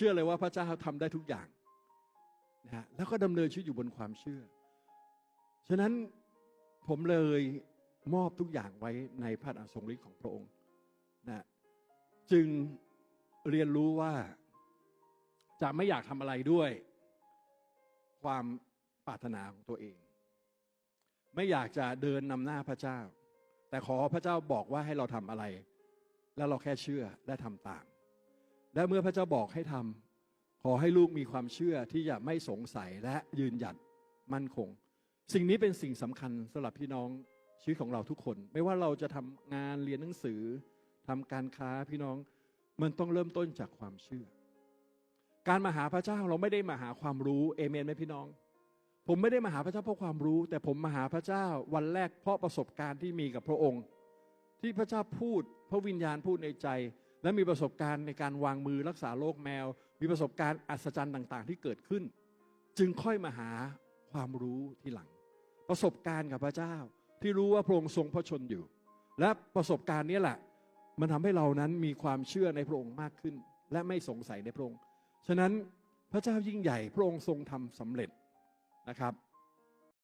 ชื่อเลยว่าพระเจ้าทำได้ทุกอย่างนะฮะแล้วก็ดำเนินชีวิตอยู่บนความเชื่อ ฉะนั้นผมเลยมอบทุกอย่างไว้ในพระอัสงฤทธิ์ของพระองค์นะจึงเรียนรู้ว่าจะไม่อยากทำอะไรด้วย ความปรารถนาของตัวเอง ไม่อยากจะเดินนำหน้าพระเจ้า แต่ขอพระเจ้าบอกว่าให้เราทำอะไร แล้วเราแค่เชื่อและทำตาม และเมื่อพระเจ้าบอกให้ทำขอให้ลูกมีความเชื่อที่จะไม่สงสัยและยืนหยัดมั่นคง สิ่งนี้เป็นสิ่งสำคัญสำหรับพี่น้องชีวิตของเราทุกคน ไม่ว่าเราจะทำงานเรียนหนังสือทำการค้าพี่น้องมันต้องเริ่มต้นจากความเชื่อ การมาหาพระเจ้าเราไม่ได้มาหาความรู้เอเมนไหมพี่น้อง ผมไม่ได้มาหาพระเจ้าเพราะความรู้ แต่ผมมาหาพระเจ้าวันแรกเพราะประสบการณ์ที่มีกับพระองค์ ที่พระเจ้าพูด พระวิญญาณพูดในใจ และมีประสบการณ์ในการวางมือรักษาโรคแมว มีประสบการณ์อัศจรรย์ต่าง ๆ ที่เกิดขึ้น จึงค่อยมาหาความรู้ทีหลัง ประสบการณ์กับพระเจ้า ที่รู้ว่าพระองค์ทรงพระชนอยู่ และประสบการณ์นี้แหละ มันทำให้เรานั้นมีความเชื่อในพระองค์มากขึ้น และไม่สงสัยในพระองค์ฉะนั้นพระเจ้ายิ่งใหญ่พระองค์ทรงทำสำเร็จนะครับ